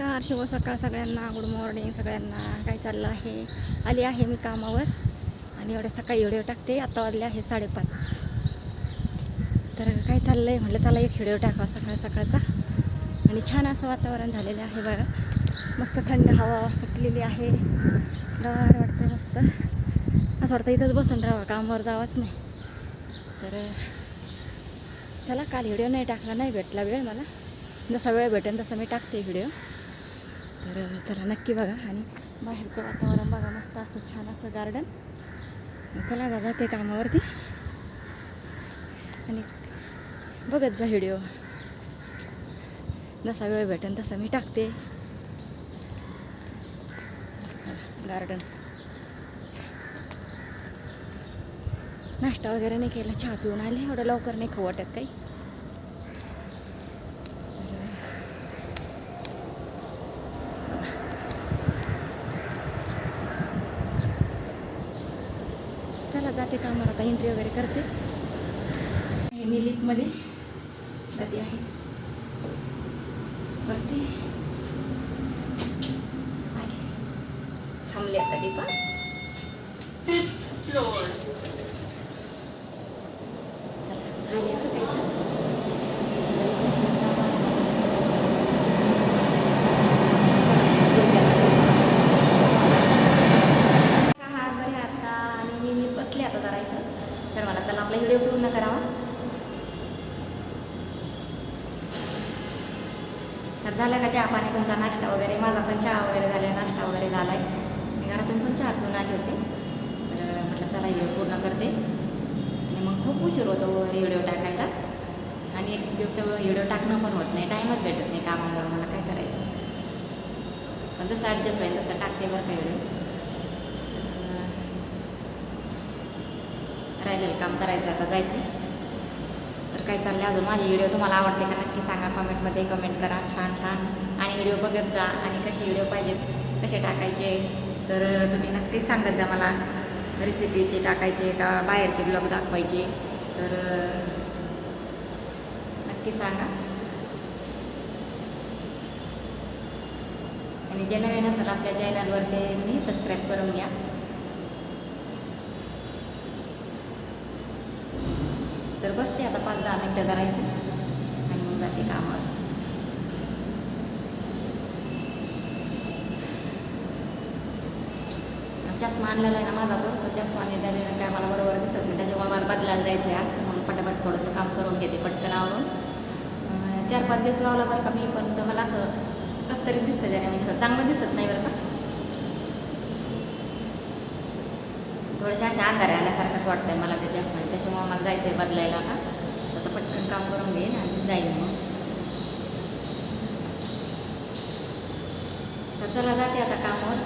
नमस्कार शुभ सकाळ सगळ्यांना. गुड मॉर्निंग सगळ्यांना. काय चाललं आहे? आली आहे मी कामावर. आणि एवढ्या सकाळी व्हिडिओ टाकते. आता वाजले आहे साडेपाच. तर काय चाललं आहे म्हटलं चला एक व्हिडिओ टाकावा सकाळ सकाळचा. आणि छान असं वातावरण झालेलं आहे बघा. मस्त थंड हवा सुटलेली आहे. गार वाटतं मस्त. असं वाटतं इथंच बसून राहावं कामावर जावंच नाही. तर चला काल व्हिडिओ नाही टाकला नाही भेटला वेळ मला. जसा वेळ भेटेल तसा मी टाकते व्हिडिओ. तर चला नक्की बघा. आणि बाहेरचं वातावरण बघा मस्त असं छान असं गार्डन चला दादा ते कामावरती. आणि बघत जा व्हिडिओ जसा वेळ भेटेल तसा मी टाकते. गार्डन नाश्ता वगैरे नाही केला चहा पिऊन आले एवढं लवकर नाही खाऊ वाटत काही. चला जाते कामावर आता एंट्री वगैरे करते. हे मी लिफ्टमध्ये जाते आहे. वरती. थांबले आता डिपा चला आले आता काही हात बरे आहात का आणि मी मी करायचं. तर मला चला आपला व्हिडिओ पूर्ण करावा. तर झालं का चहा पाणी? तुमचा नाश्ता वगैरे. माझा पण चहा वगैरे झाला नाश्ता वगैरे झाला आहे मी घरातून पण चहा पिऊन आले होते. तर म्हटलं चला व्हिडिओ पूर्ण करते. आणि मग खूप उशीर होतो व्हिडिओ टाकायला. आणि एक एक दिवस तर व्हिडिओ टाकणं पण होत नाही. टाईमच भेटत नाही कामामुळे. मला काय करायचं? पण जसं ॲडजस्ट होईल तसं टाकते बरं का व्हिडिओ. राहिलेलं काम करायचं आता जायचं तर काय चाललं अजून? माझे व्हिडिओ तुम्हाला आवडते का नक्की सांगा. कमेंटमध्ये कमेंट करा. छान छान. आणि व्हिडिओ बघत जा. आणि कसे व्हिडिओ पाहिजेत कसे टाकायचे? तर तुम्ही नक्कीच सांगत जा मला. रेसिपीचे टाकायचे का बाहेरचे ब्लॉग दाखवायचे? तर नक्की सांगा. आणि जे नवीन असेल आपल्या चॅनलवर त्यांनी सबस्क्राईब करून घ्या. तर बसते आता पाच दहा मिनटं जरा इथे आणि मग जाते कामावर. चष्मा आणलेला आहे ना माझा तो. तो चष्मा आणि त्याने काय मला बरोबर दिसत नाही. त्याच्यामुळे मला बदलायला जायचं आहे आज. मग पटापट थोडंसं काम करून घेते पटकन आवरून. चार पाच दिवस लावला बरं का मी पण तर मला असं कसं तरी दिसतं त्याने म्हणजे असं चांगलं दिसत नाही बरं का. थोड्याशा अशा अंधारे आल्यासारखंच वाटतंय मला त्याच्यामुळे त्याच्यामुळे मला जायचं आहे बदलायला आता. तर आता पटकन काम करून घेईन आणि जाईन मग. तर चला जाते आता कामावर